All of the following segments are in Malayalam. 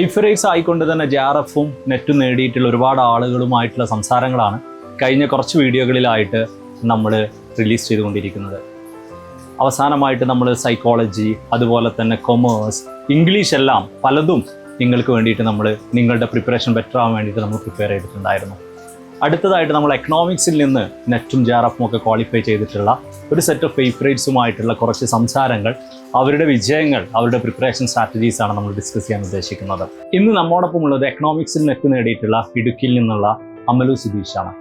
എയ്ഫറൈസ് ആയിക്കൊണ്ട് തന്നെ ജെ ആർ എഫും നെറ്റും നേടിയിട്ടുള്ള ഒരുപാട് ആളുകളുമായിട്ടുള്ള സംസാരങ്ങളാണ് കഴിഞ്ഞ കുറച്ച് വീഡിയോകളിലായിട്ട് നമ്മൾ റിലീസ് ചെയ്തുകൊണ്ടിരിക്കുന്നത്. അവസാനമായിട്ട് നമ്മൾ സൈക്കോളജി അതുപോലെ തന്നെ കൊമേഴ്സ് ഇംഗ്ലീഷ് എല്ലാം പലതും നിങ്ങൾക്ക് വേണ്ടിയിട്ട് നമ്മൾ നിങ്ങളുടെ പ്രിപ്പറേഷൻ ബെറ്റർ ആവാൻ വേണ്ടിയിട്ട് നമ്മൾ പ്രിപ്പയർ ചെയ്തിട്ടുണ്ടായിരുന്നു. അടുത്തതായിട്ട് നമ്മൾ എക്കണോമിക്സിൽ നിന്ന് നെറ്റും ജെ ആർ എഫും ഒക്കെ ക്വാളിഫൈ ചെയ്തിട്ടുള്ള ഒരു സെറ്റ് ഓഫ് ഫേവറേറ്റ്സുമായിട്ടുള്ള കുറച്ച് സംസാരങ്ങൾ അവരുടെ വിജയങ്ങൾ അവരുടെ പ്രിപ്പറേഷൻ സ്ട്രാറ്റജീസ് ആണ് നമ്മൾ ഡിസ്കസ് ചെയ്യാൻ ഉദ്ദേശിക്കുന്നത്. ഇന്ന് നമ്മോടൊപ്പം ഉള്ളത് എക്കണോമിക്സിൽ നെക്ക് നേടിയിട്ടുള്ള ഇടുക്കിയിൽ നിന്നുള്ള അമലു സുധീഷാണ്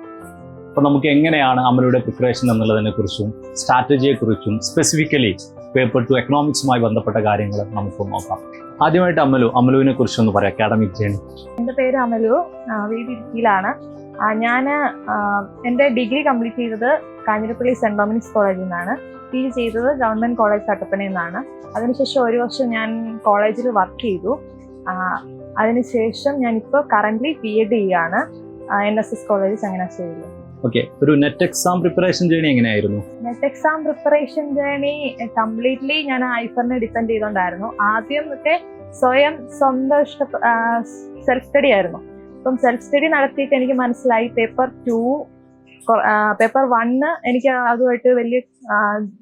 അപ്പോൾ നമുക്ക് എങ്ങനെയാണ് അമലയുടെ പ്രിപ്പറേഷൻ എന്നുള്ളതിനെക്കുറിച്ചും സ്ട്രാറ്റജിയെക്കുറിച്ചും സ്പെസിഫിക്കലി പേപ്പർ ടു എക്കണോമിക്സുമായി ബന്ധപ്പെട്ട കാര്യങ്ങൾ നമുക്ക് നോക്കാം. ആദ്യമായിട്ട് അമലു അമലുവിനെ കുറിച്ചൊന്ന് പറയാം. അക്കാഡമിക് ജേണി എന്റെ പേര് അമലു വീട് ഇടുക്കിയിലാണ്. ഞാൻ എന്റെ ഡിഗ്രി കംപ്ലീറ്റ് ചെയ്തത് കാഞ്ഞിരപ്പള്ളി സെന്റ് ഡൊമിനിക്സ് കോളേജിൽ നിന്നാണ്. പി ജി ചെയ്തത് ഗവൺമെന്റ് കോളേജ് കട്ടപ്പനയിൽ നിന്നാണ്. അതിനുശേഷം ഒരു വർഷം ഞാൻ കോളേജിൽ വർക്ക് ചെയ്തു. അതിനുശേഷം ഞാനിപ്പോൾ കറന്റ്ലി പി എഡ് ചെയ്യാണ് എൻ എസ് എസ് കോളേജ് ചങ്ങനാശ്ശേരിയിൽ ഓക്കെ ഒരു നെറ്റ് എക്സാം പ്രിപ്പറേഷൻ ജേണി എങ്ങനെയായിരുന്നു? NET exam preparation journey completely ഞാൻ ഐഫറിനെ ഡിപ്പെൻഡ് ചെയ്തുകൊണ്ടായിരുന്നു ആദ്യം ഒക്കെ സ്വയം സ്വന്തം ഇഷ്ട സെൽഫ് സ്റ്റഡി ആയിരുന്നു. അപ്പം സെൽഫ് സ്റ്റഡി നടത്തിയിട്ട് എനിക്ക് മനസ്സിലായി പേപ്പർ ടു പേപ്പർ വണ്ണ് എനിക്ക് അതുമായിട്ട് വലിയ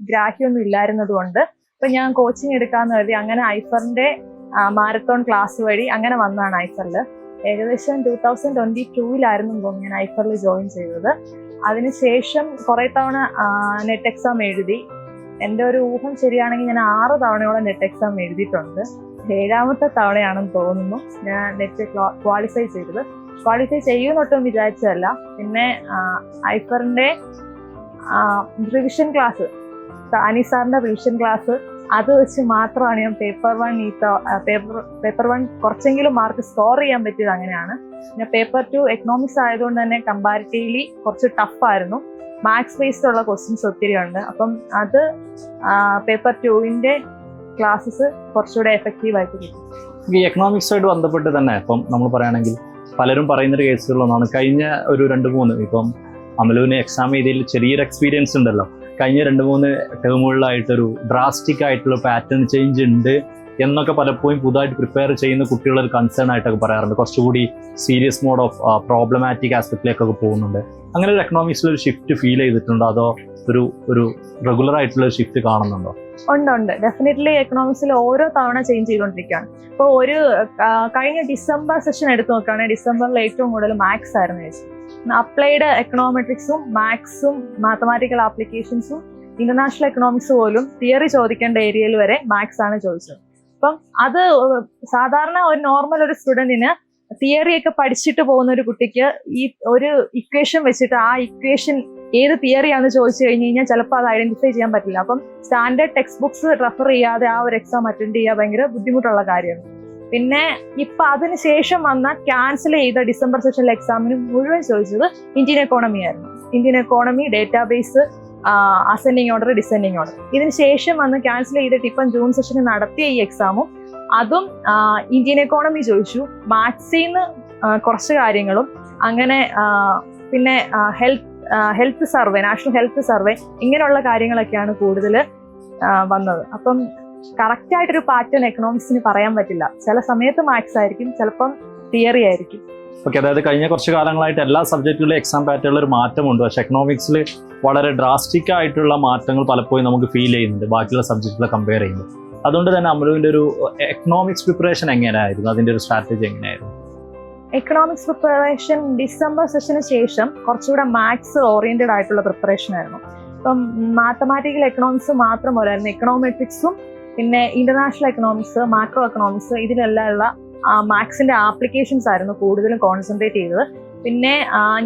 ഗ്രാഹ്യമൊന്നും ഇല്ലായിരുന്നത് കൊണ്ട് അപ്പൊ ഞാൻ കോച്ചിങ് എടുക്കാന്ന് കരുതി അങ്ങനെ ഐഫറിന്റെ മാരത്തോൺ ക്ലാസ് വഴി അങ്ങനെ വന്നതാണ് ഐഫറിൽ ഏകദേശം ടൂ തൗസൻഡ് ട്വന്റി ടൂവിലായിരുന്നു തോന്നുന്നു ഞാൻ ഐഫറിൽ ജോയിൻ ചെയ്തത്. അതിനുശേഷം കുറെ തവണ നെറ്റ് എക്സാം എഴുതി. എന്റെ ഒരു ഊഹം ശരിയാണെങ്കിൽ ഞാൻ ആറ് തവണയോളം നെറ്റ് എക്സാം എഴുതിയിട്ടുണ്ട്. ഏഴാമത്തെ തവണയാണെന്ന് തോന്നുന്നു ഞാൻ നെറ്റ് ക്വാളിഫൈ ചെയ്തത്. ക്വാളിഫൈ ചെയ്യുമെന്നൊട്ടും വിചാരിച്ചതല്ല. പിന്നെ ഐഫറിന്റെ റിവിഷൻ ക്ലാസ് അനി സാറിന്റെ റിവിഷൻ ക്ലാസ് അത് വെച്ച് മാത്രമാണ് ഞാൻ പേപ്പർ വൺ ഈ പേപ്പർ പേപ്പർ വൺ കുറച്ചെങ്കിലും മാർക്ക് സ്കോർ ചെയ്യാൻ പറ്റിയത് അങ്ങനെയാണ്. പിന്നെ പേപ്പർ ടു എക്കണോമിക്സ് ആയതുകൊണ്ട് തന്നെ കമ്പാരിറ്റീവ്ലി കുറച്ച് ടഫായിരുന്നു മാത്സ് ബേസ്ഡ് ഉള്ള ക്വസ്റ്റ്യൻസ് ഒത്തിരി ഉണ്ട്. അപ്പം അത് പേപ്പർ ടുവിന്റെ ക്ലാസ്സസ് കുറച്ചുകൂടെ എഫക്റ്റീവ് ആയിട്ട് കിട്ടും. ഈ എക്കണോമിക്സുമായിട്ട് ബന്ധപ്പെട്ട് തന്നെ ഇപ്പം നമ്മൾ പറയുകയാണെങ്കിൽ പലരും പറയുന്നൊരു കേസുകളൊന്നാണ് കഴിഞ്ഞ ഒരു രണ്ട് മൂന്ന് ഇപ്പം അമലുവിന് എക്സാം ചെയ്തതിൽ ചെറിയൊരു എക്സ്പീരിയൻസ് ഉണ്ടല്ലോ. കഴിഞ്ഞ രണ്ട് മൂന്ന് ടേമുകളിലായിട്ടൊരു ഡ്രാസ്റ്റിക് ആയിട്ടുള്ള പാറ്റേൺ ചേഞ്ച് ഉണ്ട്. എന്നൊക്കെ പലപ്പോഴും പുതുതായിട്ട് പ്രിപ്പയർ ചെയ്യുന്ന കുട്ടികളുടെ ഒരു കൺസേൺ ആയിട്ടൊക്കെ പറയാറുണ്ട്. കുറച്ചുകൂടി സീരിയസ് മോഡ് ഓഫ് പ്രോബ്ലമാറ്റിക് ആസ്പെക്റ്റിലേക്കൊക്കെ പോകുന്നുണ്ട്. അങ്ങനെ ഒരു എക്കണോമിക്സിൽ ഒരു ഷിഫ്റ്റ് ഫീൽ ചെയ്തിട്ടുണ്ട്? അതോ ഒരു ഒരു റെഗുലർ ആയിട്ടുള്ള ഷിഫ്റ്റ് കാണുന്നുണ്ടോ? ഉണ്ട് ഉണ്ട്. ഡെഫിനറ്റ്ലി എക്കണോമിക്സിൽ ഓരോ തവണ ചേഞ്ച് ചെയ്തുകൊണ്ടിരിക്കുകയാണ്. ഇപ്പോൾ ഒരു കഴിഞ്ഞ ഡിസംബർ സെഷൻ എടുത്തു നോക്കുകയാണെങ്കിൽ ഡിസംബറിൽ ഏറ്റവും കൂടുതൽ മാത്സ് ആയിരുന്നു ചേച്ചി. അപ്ലൈഡ് എക്കണോമെട്രിക്സും മാത്സും മാത്തമാറ്റിക്കൽ ആപ്ലിക്കേഷൻസും ഇന്റർനാഷണൽ എക്കണോമിക്സ് പോലും തിയറി ചോദിക്കേണ്ട ഏരിയയിൽ വരെ മാത്സ് ആണ് ചോദിച്ചത്. അപ്പം അത് സാധാരണ ഒരു നോർമൽ ഒരു സ്റ്റുഡന്റിന് തിയറി ഒക്കെ പഠിച്ചിട്ട് പോകുന്ന ഒരു കുട്ടിക്ക് ഈ ഒരു ഇക്വേഷൻ വെച്ചിട്ട് ആ ഇക്വേഷൻ ഏത് തിയറിയാണെന്ന് ചോദിച്ചു കഴിഞ്ഞ് കഴിഞ്ഞാൽ ചിലപ്പോൾ അത് ഐഡന്റിഫൈ ചെയ്യാൻ പറ്റില്ല. അപ്പം സ്റ്റാൻഡേർഡ് ടെക്സ്റ്റ് ബുക്സ് റെഫർ ചെയ്യാതെ ആ ഒരു എക്സാം അറ്റൻഡ് ചെയ്യുക ഭയങ്കര ബുദ്ധിമുട്ടുള്ള കാര്യമാണ്. പിന്നെ ഇപ്പൊ അതിന് ശേഷം വന്ന ക്യാൻസൽ ചെയ്ത ഡിസംബർ സെഷനിലെ എക്സാമിന് മുഴുവൻ ചോദിച്ചത് ഇന്ത്യൻ എക്കോണമി ആയിരുന്നു. Indian economy database ascending order descending order ഇതിന് ശേഷം വന്ന് ക്യാൻസൽ ചെയ്തിട്ട് ഇപ്പം ജൂൺ സെഷന് നടത്തിയ ഈ എക്സാമും അതും ഇന്ത്യൻ എക്കോണമി ചോദിച്ചു. മാത്സിൽ നിന്ന് കുറച്ച് കാര്യങ്ങളും അങ്ങനെ പിന്നെ health health survey national health survey ഇങ്ങനെയുള്ള കാര്യങ്ങളൊക്കെയാണ് കൂടുതൽ വന്നത്. അപ്പം കറക്റ്റ് ആയിട്ടൊരു പാറ്റേൺ എക്കണോമിക്സിന് പറയാൻ പറ്റില്ല. ചില സമയത്ത് മാത്സ് ആയിരിക്കും ചിലപ്പം തിയറി ആയിരിക്കും. ഓക്കെ അതായത് കഴിഞ്ഞ കുറച്ച് കാലങ്ങളായിട്ട് എല്ലാ സബ്ജക്റ്റുകളിലും എക്സാം പാറ്റേണിൽ ഒരു മാറ്റമുണ്ട്. പക്ഷെ എക്കണോമിക്സിൽ വളരെ ഡ്രാസ്റ്റിക് ആയിട്ടുള്ള മാറ്റങ്ങൾ പലപ്പോഴും നമുക്ക് ഫീൽ ചെയ്യുന്നുണ്ട്. ബാക്കിയുള്ള സബ്ജക്റ്റുകളെ കമ്പയർ ചെയ്യുമ്പോൾ. അതുകൊണ്ട് തന്നെ അമലുവിന്റെ ഒരു എക്കണോമിക്സ് പ്രിപ്പറേഷൻ എങ്ങനെയായിരുന്നു? അതിന്റെ ഒരു സ്ട്രാറ്റജി എങ്ങനെയായിരുന്നു? എക്കണോമിക്സ് പ്രിപ്പറേഷൻ ഡിസംബർ സെഷന് ശേഷം കുറച്ചുകൂടെ മാത്സ് ഓറിയന്റഡ് ആയിട്ടുള്ള പ്രിപ്പറേഷൻ ആയിരുന്നു. ഇപ്പം മാത്തമാറ്റിക്കൽ എക്കണോമിക്സ് മാത്രം പോലായിരുന്നു എക്കണോമെട്രിക്സും പിന്നെ ഇന്റർനാഷണൽ എക്കണോമിക്സ് മാക്രോ എക്കണോമിക്സ് ഇതിലെല്ലാം ഉള്ള മാത്സിന്റെ ആപ്ലിക്കേഷൻസ് ആയിരുന്നു കൂടുതലും കോൺസെൻട്രേറ്റ് ചെയ്തത്. പിന്നെ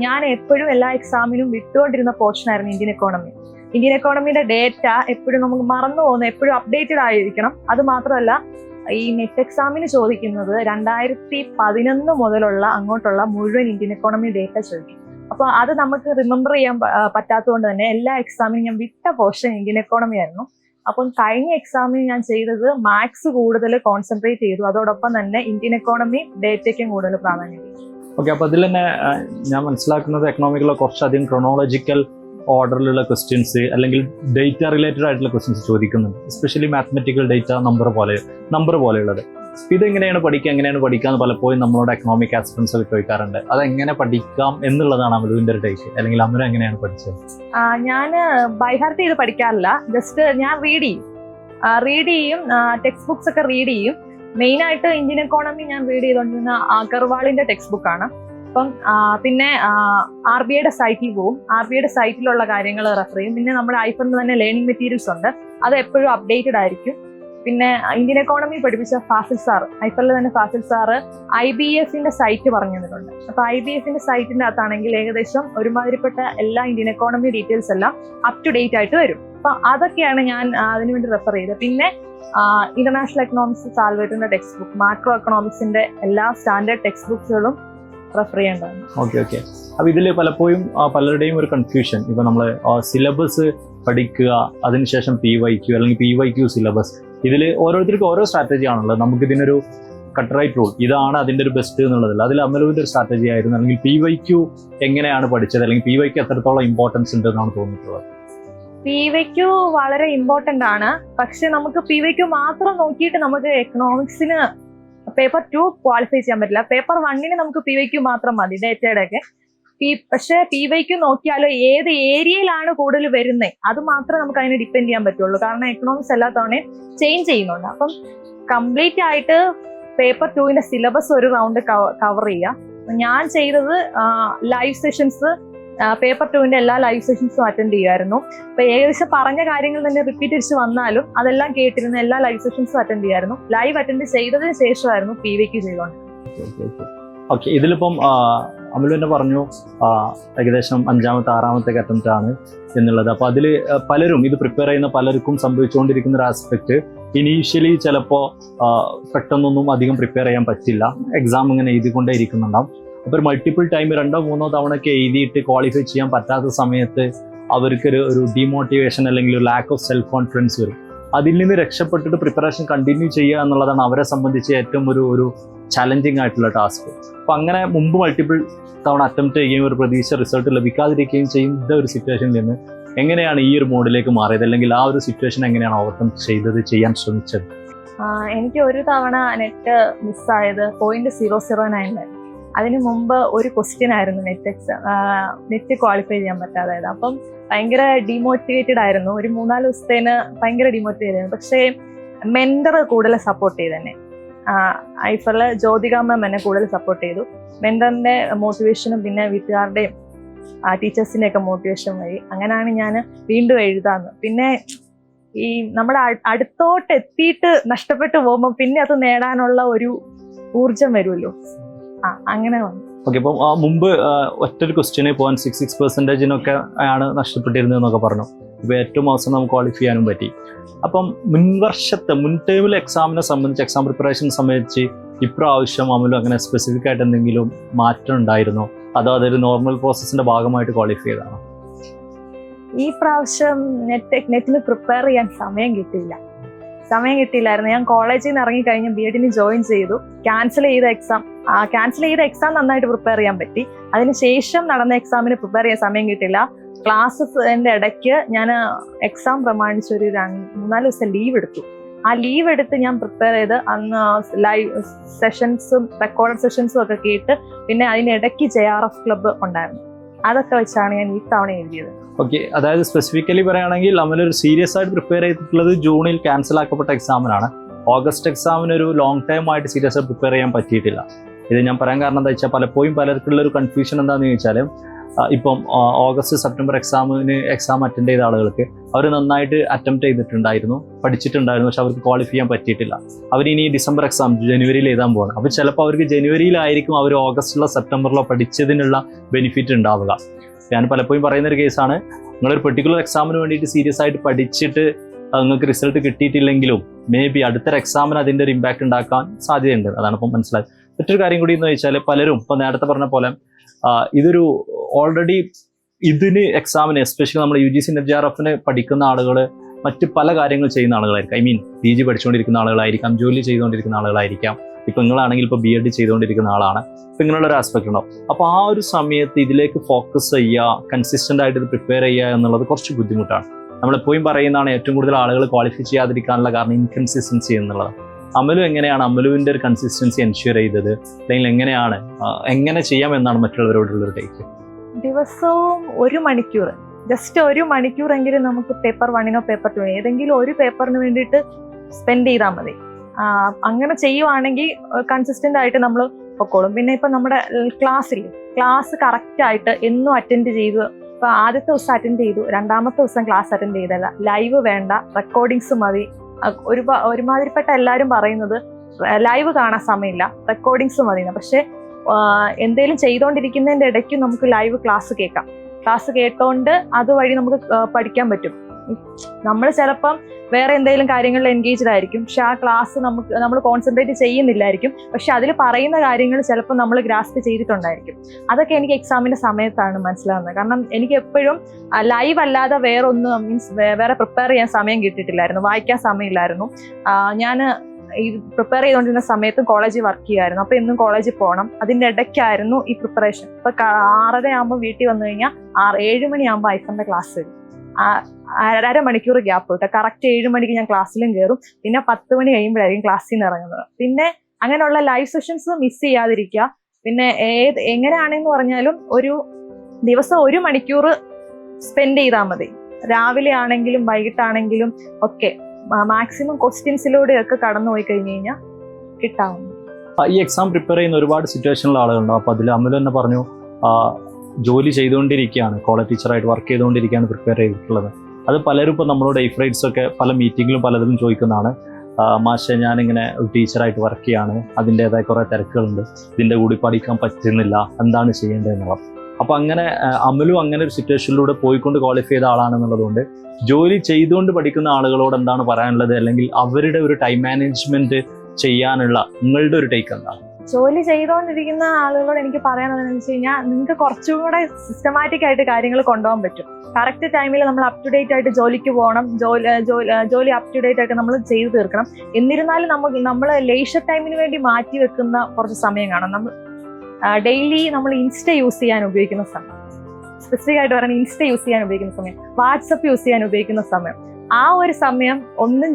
ഞാൻ എപ്പോഴും എല്ലാ എക്സാമിനും വിട്ടുകൊണ്ടിരുന്ന പോർഷൻ ആയിരുന്നു ഇന്ത്യൻ എക്കോണമി ഇന്ത്യൻ എക്കോണമിയുടെ ഡേറ്റ എപ്പോഴും നമുക്ക് മറന്നു പോകുന്ന എപ്പോഴും അപ്ഡേറ്റഡ് ആയിരിക്കണം. അത് മാത്രമല്ല ഈ നെറ്റ് എക്സാമിന് ചോദിക്കുന്നത് രണ്ടായിരത്തി പതിനൊന്ന് മുതലുള്ള അങ്ങോട്ടുള്ള മുഴുവൻ ഇന്ത്യൻ എക്കോണമി ഡേറ്റ ചോദിക്കും. അപ്പോൾ അത് നമുക്ക് റിമെമ്പർ ചെയ്യാൻ പറ്റാത്തതുകൊണ്ട് തന്നെ എല്ലാ എക്സാമിനും ഞാൻ വിട്ട പോർഷൻ ഇന്ത്യൻ എക്കോണമി ആയിരുന്നു. അപ്പം കഴിഞ്ഞ എക്സാമിന് ഞാൻ ചെയ്തത് മാത്സ് കൂടുതൽ കോൺസെൻട്രേറ്റ് ചെയ്തു. അതോടൊപ്പം തന്നെ ഇന്ത്യൻ എക്കോണമി ഡേറ്റയ്ക്കും കൂടുതൽ പ്രാധാന്യം. ഓക്കെ അപ്പോൾ അതിൽ തന്നെ ഞാൻ മനസ്സിലാക്കുന്നത് എക്കണോമിക്കുള്ള കുറച്ചധികം ക്രൊണോളജിക്കൽ ഓർഡറിലുള്ള ക്വസ്റ്റ്യൻസ് അല്ലെങ്കിൽ ഡേറ്റ റിലേറ്റഡ് ആയിട്ടുള്ള ക്വസ്റ്റ്യൻസ് ചോദിക്കുന്നുണ്ട്. എസ്പെഷ്യലി മാത്തമെറ്റിക്കൽ ഡേറ്റ നമ്പർ പോലെ നമ്പർ പോലെയുള്ളത്. ഇത് എങ്ങനെയാണ് പഠിക്കുക എങ്ങനെയാണ് പഠിക്കുക എന്ന് പലപ്പോഴും നമ്മളോട് എക്കണോമിക് ആസ്പിറൻസ് ഒക്കെ ചോദിക്കാറുണ്ട്. അതെങ്ങനെ പഠിക്കാം എന്നുള്ളതാണ് അമലുവിന്റെ ഒരു ഡേറ്റ് അല്ലെങ്കിൽ അമലു എങ്ങനെയാണ് പഠിച്ചത്? ഞാൻ ബൈഹാർട്ട് ചെയ്ത് പഠിക്കാറില്ല. ജസ്റ്റ് ഞാൻ റീഡ് ചെയ്യും. റീഡ് ചെയ്യും. ടെക്സ്റ്റ് ബുക്സ് ഒക്കെ റീഡ് ചെയ്യും. മെയിൻ ആയിട്ട് ഇന്ത്യൻ എക്കോണമി ഞാൻ റീഡ് ചെയ്തുകൊണ്ടിരുന്ന അഗർവാളിന്റെ ടെക്സ്റ്റ് ബുക്കാണ് അപ്പം പിന്നെ ആർ ബി ഐയുടെ സൈറ്റിൽ പോവും. ആർ ബി ഐയുടെ സൈറ്റിലുള്ള കാര്യങ്ങൾ റെഫർ ചെയ്യും. പിന്നെ നമ്മുടെ ഐഫോണിൽ തന്നെ ലേണിംഗ് മെറ്റീരിയൽസ് ഉണ്ട്. അത് എപ്പോഴും അപ്ഡേറ്റഡ് ആയിരിക്കും. പിന്നെ ഇന്ത്യൻ എക്കോണമി പഠിപ്പിച്ച ഫാസിൽ സാർ ഐഫലിൽ തന്നെ ഫാസിൽ സാറ് ഐ ബി എഫിന്റെ സൈറ്റ് പറഞ്ഞു തന്നിട്ടുണ്ട് അപ്പൊ ഐ ബി എഫിന്റെ സൈറ്റിന്റെ അകത്താണെങ്കിൽ ഏകദേശം ഒരുമാതിരിപ്പെട്ട എല്ലാ ഇന്ത്യൻ എക്കോണമി ഡീറ്റെയിൽസ് എല്ലാം അപ് ടു ഡേറ്റ് ആയിട്ട് വരും. അപ്പൊ അതൊക്കെയാണ് ഞാൻ അതിനുവേണ്ടി റെഫർ ചെയ്തത്. പിന്നെ ഇന്റർനാഷണൽ എക്കണോമിക്സ് സാൽവേറ്റിന്റെ ടെക്സ്റ്റ് ബുക്ക് മാക്രോ എക്കണോമിക്സിന്റെ എല്ലാ സ്റ്റാൻഡേർഡ് ടെക്സ്റ്റ് ബുക്സുകളും റെഫർ ചെയ്യേണ്ടതാണ്. ഓക്കെ ഓക്കെ അപ്പൊ ഇതിൽ പലപ്പോഴും പലരുടെയും ഒരു കൺഫ്യൂഷൻ ഇപ്പൊ നമ്മൾ സിലബസ് പഠിക്കുക അതിനുശേഷം പി വൈ ക്യു അല്ലെങ്കിൽ പി വൈ ക്യു സിലബസ് ഇതിൽ ഓരോരുത്തർക്കും ഓരോ സ്ട്രാറ്റജി ആണുള്ളത്. നമുക്ക് ഇതിനൊരു കട്ട് റൈറ്റ് റൂൾ ഇതാണ് അതിന്റെ ഒരു ബെസ്റ്റ് എന്നുള്ളതിൽ അതിൽ അമലുവിന്റെ ഒരു സ്ട്രാറ്റജി ആയിരുന്നു. അല്ലെങ്കിൽ പി വൈ ക്യു എങ്ങനെയാണ് പഠിച്ചത്? അല്ലെങ്കിൽ പി വൈ ക്യു എത്രത്തോളം ഇമ്പോർട്ടൻസ് ഉണ്ട് എന്നാണ് തോന്നിയിട്ടുള്ളത്. പി വളരെ ഇമ്പോർട്ടന്റ് ആണ്. പക്ഷെ നമുക്ക് പി മാത്രം നോക്കിയിട്ട് നമുക്ക് എക്കണോമിക്സിന് പേപ്പർ ടു ക്വാളിഫൈ ചെയ്യാൻ പറ്റില്ല. പേപ്പർ വണ്ണിന് നമുക്ക് പി മാത്രം മതി ഡേറ്റയുടെ ഒക്കെ. പി പക്ഷെ പി വൈക്യു നോക്കിയാലോ ഏത് ഏരിയയിലാണ് കൂടുതൽ വരുന്നത് അത് മാത്രമേ നമുക്ക് അതിനെ ഡിപ്പെൻഡ് ചെയ്യാൻ പറ്റുള്ളൂ. കാരണം എക്കണോമിക്സ് എല്ലാ തവണയും ചേഞ്ച് ചെയ്യുന്നുണ്ട്. അപ്പം കംപ്ലീറ്റ് ആയിട്ട് പേപ്പർ ടുവിന്റെ സിലബസ് ഒരു റൗണ്ട് കവർ ചെയ്യുക ഞാൻ ചെയ്തത് ലൈവ് സെഷൻസ് പേപ്പർ ടുവിന്റെ എല്ലാ ലൈവ് സെഷൻസും അറ്റൻഡ് ചെയ്യുമായിരുന്നു അപ്പൊ ഏകദേശം പറഞ്ഞ കാര്യങ്ങൾ തന്നെ റിപ്പീറ്റ് അടിച്ച് വന്നാലും അതെല്ലാം കേട്ടിരുന്ന എല്ലാ ലൈവ് സെഷൻസും അറ്റൻഡ് ചെയ്യായിരുന്നു. ലൈവ് അറ്റൻഡ് ചെയ്തതിന് ശേഷമായിരുന്നു പി വിക്ക് ഓക്കെ ഇതിലിപ്പം അമലു തന്നെ പറഞ്ഞു ഏകദേശം അഞ്ചാമത്തെ ആറാമത്തെ അറ്റംപ്റ്റ് ആണ് എന്നുള്ളത്. അപ്പോൾ അതിൽ പലരും ഇത് പ്രിപ്പയർ ചെയ്യുന്ന പലർക്കും സംഭവിച്ചുകൊണ്ടിരിക്കുന്ന ഒരു ആസ്പെക്ട് ഇനീഷ്യലി ചിലപ്പോൾ പെട്ടെന്നൊന്നും അധികം പ്രിപ്പയർ ചെയ്യാൻ പറ്റില്ല. എക്സാം ഇങ്ങനെ എഴുതിക്കൊണ്ടേ ഇരിക്കുന്നുണ്ടാവും. അപ്പോൾ ഒരു മൾട്ടിപ്പിൾ ടൈം രണ്ടോ മൂന്നോ തവണ ഒക്കെ എഴുതിയിട്ട് ക്വാളിഫൈ ചെയ്യാൻ പറ്റാത്ത സമയത്ത് അവർക്കൊരു ഒരു ഡിമോട്ടിവേഷൻ അല്ലെങ്കിൽ ഒരു ലാക്ക് ഓഫ് സെൽഫ് കോൺഫിഡൻസ് വരും. അതിൽ നിന്ന് രക്ഷപ്പെട്ടിട്ട് പ്രിപ്പറേഷൻ കണ്ടിന്യൂ ചെയ്യുക എന്നുള്ളതാണ് അവരെ സംബന്ധിച്ച് ഏറ്റവും ഒരു ഒരു ചലഞ്ചിങ് ആയിട്ടുള്ള ടാസ്ക് അപ്പം അങ്ങനെ മുമ്പ് മൾട്ടിപ്പിൾ തവണ അറ്റംപ്റ്റ് ചെയ്യുകയും ഒരു പ്രതീക്ഷ റിസൾട്ട് ലഭിക്കാതിരിക്കുകയും ചെയ്യുന്ന ഒരു സിറ്റുവേഷനിൽ നിന്ന് എങ്ങനെയാണ് ഈ ഒരു മോഡിലേക്ക് മാറിയത്? അല്ലെങ്കിൽ ആ ഒരു സിറ്റുവേഷൻ എങ്ങനെയാണ് ഓവർകം ചെയ്തത്? ചെയ്യാൻ ശ്രമിച്ചത്? എനിക്ക് ഒരു തവണ നെറ്റ് മിസ്സായത് പോയിന്റ് സീറോ സീറോ നയനിലായിരുന്നു അതിന് മുമ്പ് ഒരു ക്വസ്റ്റ്യൻ ആയിരുന്നു നെറ്റ് എക്സാം നെറ്റ് ക്വാളിഫൈ ചെയ്യാൻ പറ്റാതായത്. അപ്പം ഭയങ്കര ഡിമോട്ടിവേറ്റഡ് ആയിരുന്നു. ഒരു മൂന്നാൽ ദിവസത്തേന് ഭയങ്കര ഡിമോട്ടിവേറ്റ് ആയിരുന്നു. പക്ഷേ മെന്റർ കൂടുതൽ സപ്പോർട്ട് ചെയ്ത് തന്നെ ഐഫറിലെ ജ്യോതിക മാം എന്നെ കൂടുതൽ സപ്പോർട്ട് ചെയ്തു. മെന്ററിന്റെ മോട്ടിവേഷനും പിന്നെ വീട്ടുകാരുടെയും ടീച്ചേഴ്സിന്റെ ഒക്കെ മോട്ടിവേഷൻ വഴി അങ്ങനെയാണ് ഞാൻ വീണ്ടും എഴുതാന്ന്. പിന്നെ ഈ നമ്മുടെ അടുത്തോട്ട് എത്തിയിട്ട് നഷ്ടപ്പെട്ടു പോകുമ്പോൾ പിന്നെ അത് നേടാനുള്ള ഒരു ഊർജം വരുമല്ലോ. ആ അങ്ങനെ വന്നു. ഓക്കെ അപ്പം മുമ്പ് ഒറ്റൊരു ക്വസ്റ്റ്യന് പോകാൻ സിക്സ് സിക്സ് പെർസെന്റേജിനൊക്കെ ആണ് നഷ്ടപ്പെട്ടിരുന്നത് എന്നൊക്കെ പറഞ്ഞു. ഇപ്പോൾ ഏറ്റവും അവസാനം നമുക്ക് ക്വാളിഫൈ ചെയ്യാനും പറ്റി. അപ്പം മുൻവർഷത്തെ മുൻ ടേമിൽ എക്സാമിനെ സംബന്ധിച്ച് എക്സാം പ്രിപ്പറേഷൻ സംബന്ധിച്ച് ഇപ്രാവശ്യം അമലും അങ്ങനെ സ്പെസിഫിക് ആയിട്ട് എന്തെങ്കിലും മാറ്റം ഉണ്ടായിരുന്നോ? അതോ അതൊരു നോർമൽ പ്രോസസ്സിന്റെ ഭാഗമായിട്ട് ക്വാളിഫൈ ചെയ്താണോ ഈ പ്രാവശ്യം നെറ്റ് നെറ്റിന് പ്രിപ്പയർ ചെയ്യാൻ സമയം കിട്ടിയില്ല. സമയം കിട്ടിയില്ലായിരുന്നു. ഞാൻ കോളേജിൽ നിന്ന് ഇറങ്ങി കഴിഞ്ഞ് ബി എഡിന് ജോയിൻ ചെയ്തു. ക്യാൻസൽ ചെയ്ത എക്സാം ക്യാൻസൽ ചെയ്ത എക്സാം നന്നായിട്ട് പ്രിപ്പയർ ചെയ്യാൻ പറ്റി. അതിനുശേഷം നടന്ന എക്സാമിന് പ്രിപ്പയർ ചെയ്യാൻ സമയം കിട്ടില്ല ക്ലാസ്സിന്റെ ഇടയ്ക്ക് ഞാൻ എക്സാം പ്രമാണിച്ച് ഒരു മൂന്നാൽ ദിവസം ലീവ് എടുത്തു. ആ ലീവ് എടുത്ത് ഞാൻ പ്രിപ്പയർ ചെയ്ത് അന്ന് ലൈവ് സെഷൻസും റെക്കോർഡ് സെഷൻസും ഒക്കെ കേട്ട് പിന്നെ അതിനിടയ്ക്ക് ജെ ആർ എഫ് ക്ലബ്ബ് ഉണ്ടായിരുന്നു. അതൊക്കെ വെച്ചാണ് ഞാൻ ഈ തവണ എഴുതിയത്. ഓക്കെ അതായത് സ്പെസിഫിക്കലി പറയുകയാണെങ്കിൽ അമലൊരു സീരിയസ് ആയിട്ട് പ്രിപ്പയർ ചെയ്തിട്ടുള്ളത് ജൂണിൽ ക്യാൻസൽ ആക്കപ്പെട്ട എക്സാമിനാണ് ഓഗസ്റ്റ് എക്സാമിന് ഒരു ലോങ് ടൈം ആയിട്ട് സീരിയസ് ആയിട്ട് പ്രിപ്പയർ ചെയ്യാൻ പറ്റിയിട്ടില്ല. ഇത് ഞാൻ പറയാൻ കാരണം എന്താ വെച്ചാൽ പലപ്പോഴും പലർക്കുള്ള ഒരു കൺഫ്യൂഷൻ എന്താണെന്ന് ചോദിച്ചാൽ ഇപ്പം ഓഗസ്റ്റ് സെപ്റ്റംബർ എക്സാമിന് എക്സാം അറ്റൻഡ് ചെയ്ത ആളുകൾക്ക് അവർ നന്നായിട്ട് അറ്റംപ്റ്റ് ചെയ്തിട്ടുണ്ടായിരുന്നു പഠിച്ചിട്ടുണ്ടായിരുന്നു പക്ഷെ അവർക്ക് ക്വാളിഫൈ ചെയ്യാൻ പറ്റിയിട്ടില്ല. അവർ ഇനി ഡിസംബർ എക്സാം ജനുവരിയിൽ എഴുതാൻ പോകണം അപ്പോൾ ചിലപ്പോൾ അവർക്ക് ജനുവരിയിലായിരിക്കും അവർ ഓഗസ്റ്റിലോ സെപ്റ്റംബറിലോ പഠിച്ചതിനുള്ള ബെനിഫിറ്റ് ഉണ്ടാവുക. ഞാൻ പലപ്പോഴും പറയുന്ന ഒരു കേസാണ്. നിങ്ങളൊരു പെർട്ടിക്കുലർ എക്സാമിന് വേണ്ടിയിട്ട് സീരിയസ് ആയിട്ട് പഠിച്ചിട്ട് നിങ്ങൾക്ക് റിസൾട്ട് കിട്ടിയിട്ടില്ലെങ്കിലും മേ ബി അടുത്തൊരു എക്സാമിന് അതിന്റെ ഒരു ഇമ്പാക്റ്റ് ഉണ്ടാക്കാൻ സാധ്യതയുണ്ട്. അതാണ് ഇപ്പം മനസ്സിലായത്. മറ്റൊരു കാര്യം കൂടി എന്ന് വെച്ചാൽ പലരും ഇപ്പം നേരത്തെ പറഞ്ഞ പോലെ ഇതൊരു ഓൾറെഡി ഇതിന് എക്സാമിന് എസ്പെഷ്യലി നമ്മൾ U G C NET R എഫിന് പഠിക്കുന്ന ആളുകൾ മറ്റ് പല കാര്യങ്ങൾ ചെയ്യുന്ന ആളുകളായിരിക്കും. ഐ മീൻ പി ജി പഠിച്ചുകൊണ്ടിരിക്കുന്ന ആളുകളായിരിക്കാം ജോലി ചെയ്തുകൊണ്ടിരിക്കുന്ന ആളുകളായിരിക്കാം. ഇപ്പം നിങ്ങളാണെങ്കിൽ ഇപ്പോൾ ബി എഡ് ചെയ്തുകൊണ്ടിരിക്കുന്ന ആളാണ്. അപ്പം ഇങ്ങനെയുള്ള ഒരു ആസ്പെക്ട് ഉണ്ടാവും. അപ്പോൾ ആ ഒരു സമയത്ത് ഇതിലേക്ക് ഫോക്കസ് ചെയ്യുക കൺസിസ്റ്റന്റ് ആയിട്ട് ഇത് പ്രിപ്പയർ ചെയ്യുക എന്നുള്ളത് കുറച്ച് ബുദ്ധിമുട്ടാണ്. നമ്മളെപ്പോഴും പറയുന്നതാണ് ഏറ്റവും കൂടുതൽ ആളുകൾ ക്വാളിഫൈ ചെയ്യാതിരിക്കാനുള്ള കാരണം ഇൻകൺസിസ്റ്റൻസി എന്നുള്ളത്. അമലു എങ്ങനെയാണ്? അമലുവിന്റെ ഒരു കൺസിസ്റ്റൻസി എൻഷുർ ചെയ്തത്? അല്ലെങ്കിൽ എങ്ങനെയാണ്? എങ്ങനെ ചെയ്യാമെന്നാണ് മറ്റുള്ളവരോടുള്ള ഒരു ടേക്ക് ദിവസവും ഒരു മണിക്കൂർ. ജസ്റ്റ് ഒരു മണിക്കൂറെങ്കിലും നമുക്ക് പേപ്പർ വണ്ണിനോ പേപ്പർ ടു ഏതെങ്കിലും ഒരു പേപ്പറിന് വേണ്ടിയിട്ട് സ്പെൻഡ് ചെയ്താൽ മതി. അങ്ങനെ ചെയ്യുവാണെങ്കിൽ കൺസിസ്റ്റന്റ് ആയിട്ട് നമ്മൾ പൊക്കോളും. പിന്നെ ഇപ്പൊ നമ്മുടെ ക്ലാസ്സിൽ ക്ലാസ് കറക്റ്റ് ആയിട്ട് എന്നും അറ്റൻഡ് ചെയ്തു ഇപ്പൊ ആദ്യത്തെ ദിവസം അറ്റൻഡ് ചെയ്തു രണ്ടാമത്തെ ദിവസം ക്ലാസ് അറ്റൻഡ് ചെയ്തല്ല. ലൈവ് വേണ്ട റെക്കോർഡിങ്സ് മതി. ഒരു ഒരുമാതിരിപ്പെട്ട എല്ലാവരും പറയുന്നത് ലൈവ് കാണാൻ സമയമില്ല. റെക്കോർഡിങ്സ് മതി പക്ഷെ എന്തെങ്കിലും ചെയ്തുകൊണ്ടിരിക്കുന്നതിന്റെ ഇടയ്ക്ക് നമുക്ക് ലൈവ് ക്ലാസ് കേൾക്കാം. ക്ലാസ് കേട്ടോണ്ട് അതുവഴി നമുക്ക് പഠിക്കാൻ പറ്റും. നമ്മൾ ചിലപ്പം വേറെ എന്തെങ്കിലും കാര്യങ്ങളിൽ എൻഗേജ്ഡ് ആയിരിക്കും. പക്ഷെ ആ ക്ലാസ് നമുക്ക് നമ്മൾ കോൺസെൻട്രേറ്റ് ചെയ്യുന്നില്ലായിരിക്കും. പക്ഷെ അതിൽ പറയുന്ന കാര്യങ്ങൾ ചിലപ്പോൾ നമ്മൾ ഗ്രാസ്പ് ചെയ്തിട്ടുണ്ടായിരിക്കും. അതൊക്കെ എനിക്ക് എക്സാമിന്റെ സമയത്താണ് മനസ്സിലാവുന്നത്. കാരണം എനിക്ക് എപ്പോഴും ലൈവ് അല്ലാതെ വേറെ ഒന്നും മീൻസ് വേറെ പ്രിപ്പയർ ചെയ്യാൻ സമയം കിട്ടിയിട്ടില്ലായിരുന്നു. വായിക്കാൻ സമയമില്ലായിരുന്നു. ഞാൻ ഈ പ്രിപ്പയർ ചെയ്തുകൊണ്ടിരുന്ന സമയത്ത് കോളേജിൽ വർക്ക് ചെയ്യുമായിരുന്നു അപ്പൊ എന്നും കോളേജിൽ പോകണം അതിന്റെ ഇടയ്ക്കായിരുന്നു ഈ പ്രിപ്പറേഷൻ ഇപ്പൊ ക- ആറര ആകുമ്പോൾ വീട്ടിൽ വന്നു കഴിഞ്ഞാൽ ആറ് ഏഴ് മണിയാകുമ്പോൾ ഐഫറിന്റെ ക്ലാസ് വരും. ആ അര മണിക്കൂർ ഗ്യാപ്പ് കിട്ടുക കറക്റ്റ് ഏഴ് മണിക്ക് ഞാൻ ക്ലാസ്സിലും കയറും പിന്നെ പത്ത് മണി കഴിയുമ്പോഴായിരിക്കും ക്ലാസ്സിൽ നിന്ന് ഇറങ്ങുന്നത്. പിന്നെ അങ്ങനെയുള്ള ലൈവ് സെഷൻസ് മിസ് ചെയ്യാതിരിക്കുക. പിന്നെ ഏത് എങ്ങനെയാണെന്ന് പറഞ്ഞാലും ഒരു ദിവസം ഒരു മണിക്കൂർ സ്പെൻഡ് ചെയ്താൽ മതി. രാവിലെ ആണെങ്കിലും വൈകിട്ടാണെങ്കിലും ഒക്കെ മാക്സിമം ക്വസ്റ്റ്യൻസിലൂടെയൊക്കെ കടന്നു പോയി കഴിഞ്ഞു കഴിഞ്ഞാൽ കിട്ടാവുന്നു ഈ എക്സാം പ്രിപ്പയർ ചെയ്യുന്ന ഒരുപാട് സിറ്റുവേഷനിലുള്ള ആളുകളുണ്ടാവും അപ്പോൾ അതിൽ അമ്മ തന്നെ പറഞ്ഞു ജോലി ചെയ്തുകൊണ്ടിരിക്കുകയാണ്. കോളേജ് ടീച്ചറായിട്ട് വർക്ക് ചെയ്തുകൊണ്ടിരിക്കുകയാണ് പ്രിപ്പയർ ചെയ്തിട്ടുള്ളത്. അത് പലരും ഇപ്പോൾ നമ്മളോട് എഫ്രൈറ്റ്സ് ഒക്കെ പല മീറ്റിങ്ങിലും പലതിലും ചോദിക്കുന്നതാണ്. മാഷെ ഞാനിങ്ങനെ ഒരു ടീച്ചറായിട്ട് വർക്ക് ചെയ്യാണ്. അതിന്റെതായ കുറേ തിരക്കുകളുണ്ട്. ഇതിന്റെ കൂടി പഠിക്കാൻ പറ്റുന്നില്ല. എന്താണ് ചെയ്യേണ്ടതെന്നുള്ളത്. അപ്പോൾ അങ്ങനെ അമലും അങ്ങനെ ഒരു സിറ്റുവേഷനിലൂടെ പോയിക്കൊണ്ട് ക്വാളിഫൈ ചെയ്ത ആളാണെന്നുള്ളതുകൊണ്ട് ജോലി ചെയ്തുകൊണ്ട് പഠിക്കുന്ന ആളുകളോട് എന്താണ് പറയാനുള്ളത്? അല്ലെങ്കിൽ അവരുടെ ഒരു ടൈം മാനേജ്മെന്റ് ചെയ്യാനുള്ള നിങ്ങളുടെ ഒരു ടേക്ക് എന്താണ്? ജോലി ചെയ്തുകൊണ്ടിരിക്കുന്ന ആളുകളോട് എനിക്ക് പറയാനുള്ളതെന്ന് വെച്ച് കഴിഞ്ഞാൽ നിങ്ങൾക്ക് കുറച്ചും കൂടെ സിസ്റ്റമാറ്റിക് ആയിട്ട് കാര്യങ്ങൾ കൊണ്ടുപോകാൻ പറ്റും. കറക്റ്റ് ടൈമിൽ നമ്മൾ അപ് ടു ഡേറ്റ് ആയിട്ട് ജോലിക്ക് പോകണം ജോലി ജോലി ജോലി അപ് ടു ഡേറ്റ് ആയിട്ട് നമ്മൾ ചെയ്തു തീർക്കണം. എന്നിരുന്നാലും നമുക്ക് നമ്മൾ ലേഷർ ടൈമിന് വേണ്ടി മാറ്റി വെക്കുന്ന കുറച്ച് സമയം കാണാം. നമ്മൾ ഡെയിലി നമ്മൾ ഇൻസ്റ്റ യൂസ് ചെയ്യാൻ ഉപയോഗിക്കുന്ന സമയം. സ്പെസിഫിക് ആയിട്ട് പറയുന്നത് ഇൻസ്റ്റ യൂസ് ചെയ്യാൻ ഉപയോഗിക്കുന്ന സമയം. വാട്സപ്പ് യൂസ് ചെയ്യാൻ ഉപയോഗിക്കുന്ന സമയം. ആ ഒരു സമയം ഒന്നും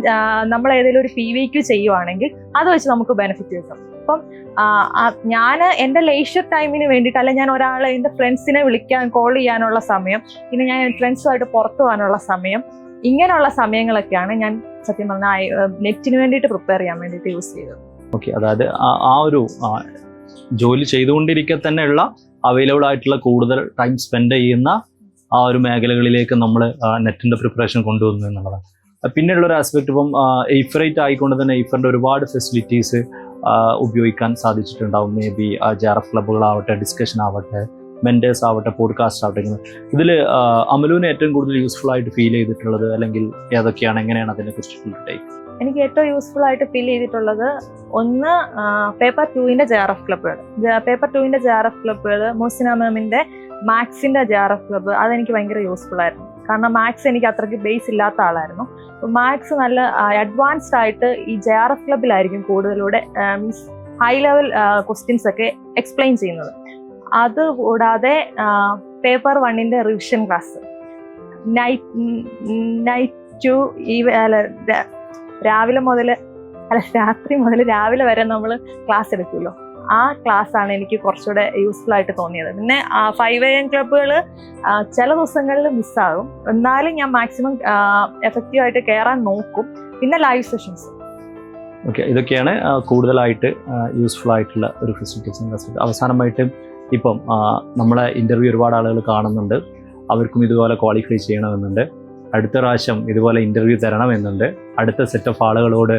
നമ്മൾ ഏതെങ്കിലും ഒരു പി വി ക്യു ചെയ്യുവാണെങ്കിൽ അത് വെച്ച് നമുക്ക് ബെനിഫിറ്റ് കിട്ടും. അപ്പം ഞാൻ എന്റെ ലേഷ്യർ ടൈമിന് വേണ്ടിയിട്ട് അല്ലെ ഞാൻ ഒരാളെ എന്റെ ഫ്രണ്ട്സിനെ വിളിക്കാൻ കോൾ ചെയ്യാനുള്ള സമയം പിന്നെ ഞാൻ എന്റെ ഫ്രണ്ട്സുമായിട്ട് പുറത്തു പോകാനുള്ള സമയം ഇങ്ങനെയുള്ള സമയങ്ങളൊക്കെയാണ് ഞാൻ സത്യം പറഞ്ഞാൽ നെറ്റിന് വേണ്ടിയിട്ട് പ്രിപ്പയർ ചെയ്യാൻ വേണ്ടിയിട്ട് യൂസ് ചെയ്തത്. ഓക്കെ അതായത് ആ- ഒരു ജോലി ചെയ്തുകൊണ്ടിരിക്കെ തന്നെയുള്ള അവൈലബിൾ ആയിട്ടുള്ള കൂടുതൽ ടൈം സ്പെൻഡ് ചെയ്യുന്ന ആ ഒരു മേഖലകളിലേക്ക് നമ്മൾ നെറ്റിന്റെ പ്രിപ്പറേഷൻ കൊണ്ടുവന്നു എന്നുള്ളതാണ്. പിന്നെയുള്ള ഒരു ആസ്പെക്ട് ഇപ്പം എയ്ഫറേറ്റ് ആയിക്കൊണ്ട് തന്നെ എയ്ഫറിന്റെ ഒരുപാട് ഫെസിലിറ്റീസ് ഉപയോഗിക്കാൻ സാധിച്ചിട്ടുണ്ടാവും. Maybe J R F ക്ലബുകളാവട്ടെ ഡിസ്കഷൻ ആവട്ടെ മെന്റേഴ്സ് ആവട്ടെ പോഡ്കാസ്റ്റ് ആവട്ടെ ഇതിൽ അമലുവിന് ഏറ്റവും കൂടുതൽ യൂസ്ഫുൾ ആയിട്ട് ഫീൽ ചെയ്തിട്ടുള്ളത് അല്ലെങ്കിൽ ഏതൊക്കെയാണ് എങ്ങനെയാണ് അതിനെ ടൈപ്പ് എനിക്ക് ഏറ്റവും യൂസ്ഫുൾ ആയിട്ട് ഫീൽ ചെയ്തിട്ടുള്ളത് ഒന്ന് പേപ്പർ ടുവിന്റെ ജെ ആർ എഫ് ക്ലബ്ബുകൾ പേപ്പർ ടുവിന്റെ ജെ ആർ എഫ് ക്ലബ്ബുകൾ മോസിന മാമിന്റെ മാത്സിന്റെ ജെ ആർ എഫ് ക്ലബ്ബ് അതെനിക്ക് ഭയങ്കര യൂസ്ഫുൾ ആയിരുന്നു. കാരണം മാത്സ് എനിക്ക് അത്രയ്ക്ക് ബേസ് ഇല്ലാത്ത ആളായിരുന്നു. മാത്സ് നല്ല അഡ്വാൻസ്ഡ് ആയിട്ട് ഈ ജെ ആർ എഫ് ക്ലബിലായിരിക്കും കൂടുതലൂടെ മീൻസ് ഹൈ ലെവൽ ക്വസ്റ്റ്യൻസ് ഒക്കെ എക്സ്പ്ലെയിൻ ചെയ്യുന്നത്. അത് കൂടാതെ പേപ്പർ വണ്ണിന്റെ revision class night night to ഈ അല്ല, രാവിലെ മുതൽ അല്ല രാത്രി മുതൽ രാവിലെ വരെ നമ്മൾ ക്ലാസ് എടുക്കുമല്ലോ. ആ ക്ലാസ് ആണ് എനിക്ക് കുറച്ചുകൂടെ യൂസ്ഫുൾ ആയിട്ട് തോന്നിയത്. പിന്നെ ഫൈവ് എ എം ക്ലബ്ബുകൾ ചില ദിവസങ്ങളിൽ മിസ്സാകും എന്നാലും ഞാൻ മാക്സിമം എഫക്റ്റീവ് ആയിട്ട് കയറാൻ നോക്കും. പിന്നെ ലൈവ് സെഷൻസ് ഓക്കെ ഇതൊക്കെയാണ് കൂടുതലായിട്ട് യൂസ്ഫുൾ ആയിട്ടുള്ള ഒരു ഫെസിലിറ്റീസ് അവസാനമായിട്ട് ഇപ്പം നമ്മളെ ഇന്റർവ്യൂ ഒരുപാട് ആളുകൾ കാണുന്നുണ്ട്. അവർക്കും ഇതുപോലെ ക്വാളിഫൈ ചെയ്യണമെന്നുണ്ട്. അടുത്ത പ്രാവശ്യം ഇതുപോലെ ഇന്റർവ്യൂ തരണമെന്നുണ്ട്. അടുത്ത സെറ്റ് ഓഫ് ആളുകളോട്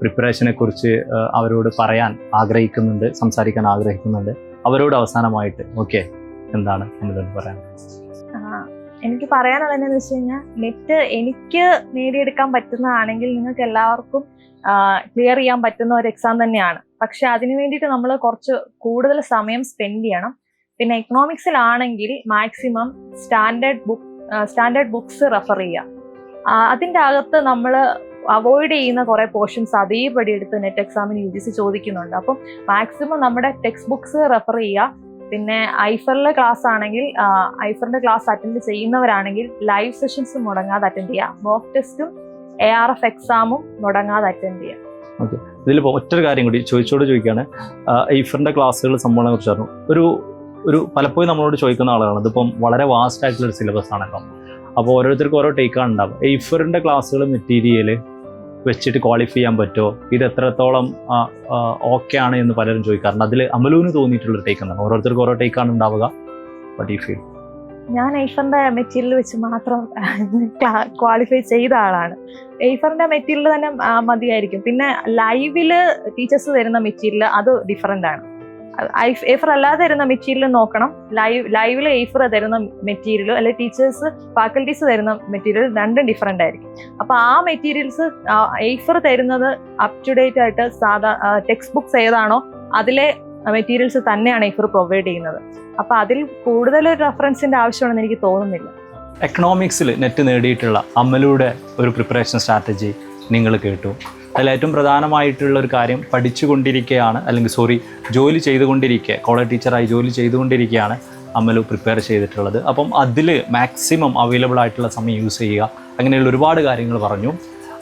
പ്രിപ്പറേഷനെ കുറിച്ച് അവരോട് പറയാൻ ആഗ്രഹിക്കുന്നുണ്ട് സംസാരിക്കാൻ ആഗ്രഹിക്കുന്നുണ്ട്. അവരോട് അവസാനമായിട്ട് ഓക്കെ എന്താണ് നമ്മളോട് പറയാൻ? എനിക്ക് എനിക്ക് പറയാനുള്ളതെന്ന് വെച്ച് കഴിഞ്ഞാൽ നെറ്റ് എനിക്ക് നേടിയെടുക്കാൻ പറ്റുന്നതാണെങ്കിൽ നിങ്ങൾക്ക് എല്ലാവർക്കും ക്ലിയർ ചെയ്യാൻ പറ്റുന്ന ഒരു എക്സാം തന്നെയാണ്. പക്ഷെ അതിനു വേണ്ടിയിട്ട് നമ്മൾ കുറച്ച് കൂടുതൽ സമയം സ്പെൻഡ് ചെയ്യണം. പിന്നെ എക്കണോമിക്സിലാണെങ്കിൽ maximum standard book standard books refer ചെയ്യുക. അതിന്റെ അകത്ത് നമ്മൾ അവോയ്ഡ് ചെയ്യുന്ന കുറേ പോർഷൻസ് അതേപടി എടുത്ത് നെറ്റ് എക്സാമിന് യു ജി സി ചോദിക്കുന്നുണ്ട്. അപ്പം മാക്സിമം നമ്മുടെ ടെക്സ്റ്റ് ബുക്സ് റെഫർ ചെയ്യുക. പിന്നെ ഐഫറിലെ ക്ലാസ് ആണെങ്കിൽ ഐഫറിന്റെ ക്ലാസ് അറ്റൻഡ് ചെയ്യുന്നവരാണെങ്കിൽ ലൈവ് സെഷൻസ് മുടങ്ങാതെ അറ്റൻഡ് ചെയ്യുക. മോക്ക് ടെസ്റ്റും എ ആർ എഫ് എക്സാമും മുടങ്ങാതെ അറ്റൻഡ് ചെയ്യുക. ഓക്കെ ഇതിൽ ഒറ്റൊരു കാര്യം കൂടി ചോദിച്ചോട് ചോദിക്കുകയാണ് ഐഫറിന്റെ ക്ലാസ്സുകൾ സംഭവങ്ങളെ കുറിച്ച് പറഞ്ഞു. ഒരു ഒരു പലപ്പോഴും നമ്മളോട് ചോദിക്കുന്ന ആളുകളാണ്. ഇതിപ്പം വളരെ വാസ്റ്റ് ആയിട്ടുള്ള ഒരു സിലബസ് ആണല്ലോ. അപ്പോൾ ഓരോരുത്തർക്കും ഓരോ ടേക്കാണ് ഉണ്ടാവും എയ്ഫറിന്റെ ക്ലാസ്സുകൾ മെറ്റീരിയൽ വെച്ചിട്ട് ക്വാളിഫൈ ചെയ്യാൻ പറ്റുമോ? ഇത് എത്രത്തോളം ഓക്കെ ആണ് എന്ന് പലരും ചോദിക്കാറുണ്ട് അതിൽ അമലൂന് തോന്നിയിട്ടുള്ള ടേക്ക് എന്താണ് ഓരോരുത്തർക്കും ഓരോ ടേക്കാണ് ഉണ്ടാവുക. ബട്ട് ഞാൻ എയ്ഫറിന്റെ മെറ്റീരിയൽ വെച്ച് മാത്രം ക്വാളിഫൈ ചെയ്ത ആളാണ്. എയ്ഫറിന്റെ മെറ്റീരിയൽ തന്നെ മതിയായിരിക്കും. പിന്നെ ലൈവിൽ ടീച്ചേഴ്സ് തരുന്ന മെറ്റീരിയൽ അത് ഡിഫറെന്റ് ആണ്. എയ്ഫർ അല്ലാതെ തരുന്ന മെറ്റീരിയൽ നോക്കണം. ലൈവ് ലൈവിൽ എഫർ തരുന്ന മെറ്റീരിയൽ അല്ലെങ്കിൽ ടീച്ചേഴ്സ് ഫാക്കൽറ്റീസ് തരുന്ന മെറ്റീരിയൽ രണ്ടും ഡിഫറെന്റ് ആയിരിക്കും. അപ്പൊ ആ മെറ്റീരിയൽസ് എയ്ഫർ തരുന്നത് അപ് ടു ഡേറ്റ് ആയിട്ട് സാധാ ടെക്സ്റ്റ് ബുക്സ് ഏതാണോ അതിലെ മെറ്റീരിയൽസ് തന്നെയാണ് എഫർ പ്രൊവൈഡ് ചെയ്യുന്നത്. അപ്പൊ അതിൽ കൂടുതൽ റെഫറൻസിന്റെ ആവശ്യമാണെന്ന് എനിക്ക് തോന്നുന്നില്ല. എക്കണോമിക്സിൽ നെറ്റ് നേടിയിട്ടുള്ള അമ്മലൂടെ ഒരു പ്രിപ്പറേഷൻ സ്ട്രാറ്റജി നിങ്ങൾ കേട്ടു. അതിൽ ഏറ്റവും പ്രധാനമായിട്ടുള്ള ഒരു കാര്യം പഠിച്ചുകൊണ്ടിരിക്കുകയാണ് അല്ലെങ്കിൽ സോറി ജോലി ചെയ്തുകൊണ്ടിരിക്കുക. കോളേജ് ടീച്ചറായി ജോലി ചെയ്തുകൊണ്ടിരിക്കുകയാണ് അമലു പ്രിപ്പയർ ചെയ്തിട്ടുള്ളത്. അപ്പം അതിൽ മാക്സിമം അവൈലബിൾ ആയിട്ടുള്ള സമയം യൂസ് ചെയ്യുക. അങ്ങനെയുള്ള ഒരുപാട് കാര്യങ്ങൾ പറഞ്ഞു.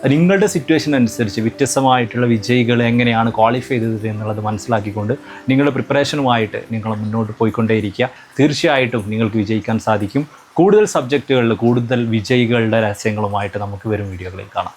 നിങ്ങളുടെ സിറ്റുവേഷൻ അനുസരിച്ച് വ്യത്യസ്തമായിട്ടുള്ള വിജയികൾ എങ്ങനെയാണ് ക്വാളിഫൈ ചെയ്തത് എന്നുള്ളത് മനസ്സിലാക്കിക്കൊണ്ട് നിങ്ങളുടെ പ്രിപ്പറേഷനുമായിട്ട് നിങ്ങൾ മുന്നോട്ട് പോയിക്കൊണ്ടേയിരിക്കുക. തീർച്ചയായിട്ടും നിങ്ങൾക്ക് വിജയിക്കാൻ സാധിക്കും. കൂടുതൽ സബ്ജക്റ്റുകളിൽ കൂടുതൽ വിജയികളുടെ രഹസ്യങ്ങളുമായിട്ട് നമുക്ക് വരും വീഡിയോകളിൽ കാണാം.